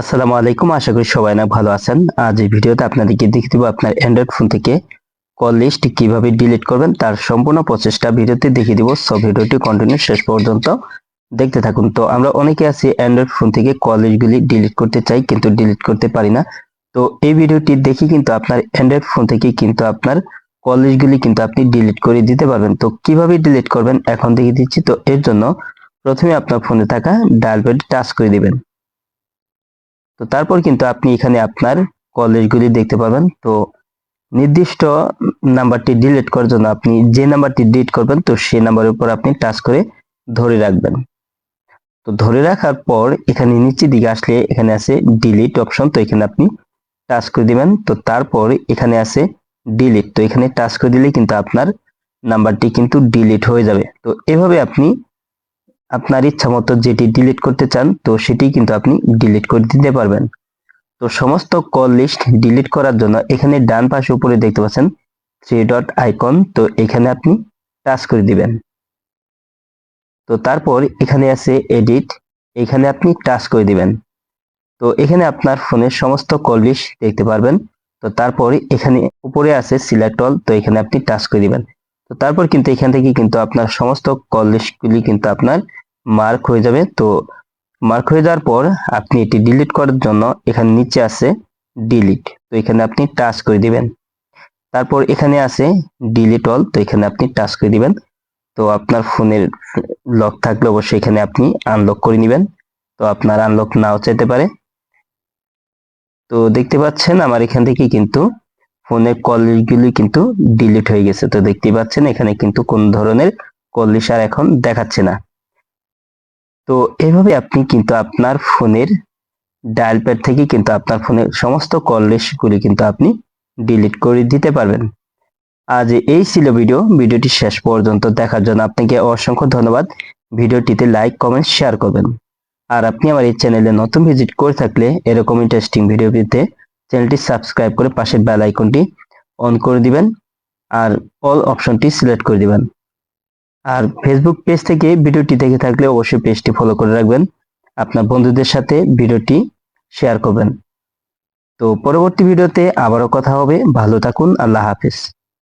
আসসালামু আলাইকুম, আশা করি সবাই না ভালো আছেন। আজ এই ভিডিওতে আপনাদেরকে দেখিয়ে দিব আপনার অ্যান্ড্রয়েড ফোন থেকে কল লিস্ট কীভাবে ডিলিট করবেন, তার সম্পূর্ণ প্রচেষ্টা ভিডিওতে দেখিয়ে দিব। সব ভিডিওটি কন্টিনিউ শেষ পর্যন্ত দেখতে থাকুন। তো, আমরা অনেকে আছি অ্যান্ড্রয়েড ফোন থেকে কল লিস্টগুলি ডিলিট করতে চাই, কিন্তু ডিলিট করতে পারি না। তো, এই ভিডিওটি দেখে কিন্তু আপনার অ্যান্ড্রয়েড ফোন থেকে কিন্তু আপনার কল লিস্টগুলি কিন্তু আপনি ডিলিট করে দিতে পারবেন। তো, কীভাবে ডিলিট করবেন এখন দেখিয়ে দিচ্ছি। তো, এর জন্য প্রথমে আপনার ফোনে থাকা ডায়াল প্যাড টাচ করে দিবেন। তো তারপর কিন্তু আপনি এখানে আপনার কলেজগুলি দেখতে পাবেন। তো নির্দিষ্ট নাম্বারটি ডিলিট করার জন্য আপনি যে নাম্বারটি ডিলিট করবেন, তো সেই নাম্বারের উপর আপনি টাচ করে ধরে রাখবেন। তো ধরে রাখার পর এখানে নিচের দিকে আসলে এখানে আছে ডিলিট অপশন তো এখানে আপনি টাচ করে দিবেন। তো তারপর এখানে আছে ডিলিট তো এখানে টাচ করে দিলে কিন্তু আপনার নাম্বারটি কিন্তু ডিলিট হয়ে যাবে। তো এভাবে আপনি আপনার ইচ্ছা মতো যেটি ডিলিট করতে চান, তো সেটি কিন্তু আপনি ডিলিট করে দিতে পারবেন। তো সমস্ত কল লিস্ট ডিলিট করার জন্য এখানে ডান পাশে উপরে দেখতে পাচ্ছেন থ্রি ডট আইকন তো এখানে আপনি টাচ করে দিবেন। তো তারপর এখানে আছে এডিট এখানে আপনি টাচ করে দিবেন। তো এখানে আপনার ফোনের সমস্ত কল লিস্ট দেখতে পারবেন। তো তারপর এখানে উপরে আছে সিলেক্ট অল তো এখানে আপনি টাচ করে দিবেন। তো তারপর কিন্তু এখান থেকে কিন্তু আপনার সমস্ত কল লিস্টগুলি কিন্তু আপনার মার্ক হয়ে যাবে। তো মার্ক হয়ে যাওয়ার পর আপনি এটি ডিলিট করার জন্য এখানে নিচে আছে ডিলিট তো এখানে আপনি টাচ করে দিবেন। তারপর এখানে আছে ডিলিট অল তো এখানে আপনি টাচ করে দিবেন। তো আপনার ফোনের লক থাকলে অবশ্যই এখানে আপনি আনলক করে নেবেন। তো আপনার আনলক নাও চাইতে পারে। তো দেখতে পাচ্ছেন আমার এখান থেকে কিন্তু ফোনের কলগুলি কিন্তু ডিলিট হয়ে গেছে। তো দেখতে পাচ্ছেন, এখানে কিন্তু কোন ধরনের কলিশ আর এখন দেখাচ্ছে না। তো এভাবে আপনি কিন্তু আপনার ফোনের ডায়াল প্যাড থেকে কিন্তু আপনার ফোনের সমস্ত কল লিস্টগুলি কিন্তু আপনি ডিলিট করে দিতে পারবেন। আজ এই ছিল ভিডিও। ভিডিওটি শেষ পর্যন্ত দেখার জন্য আপনাকে অসংখ্য ধন্যবাদ। ভিডিওটিতে লাইক কমেন্ট শেয়ার করবেন। আর আপনি আমার এই চ্যানেলে নতুন ভিজিট করে থাকলে এরকম ইন্টারেস্টিং ভিডিও পেতে চ্যানেলটি সাবস্ক্রাইব করে পাশের বেল আইকনটি অন করে দিবেন আর অল অপশনটি সিলেক্ট করে দিবেন। আর ফেসবুক পেজ থেকে ভিডিওটি দেখে থাকলে অবশ্যই পেজটি ফলো করে রাখবেন। আপনার বন্ধুদের সাথে ভিডিওটি শেয়ার করবেন। তো পরবর্তী ভিডিওতে আবারও কথা হবে। ভালো থাকুন। আল্লাহ হাফিজ।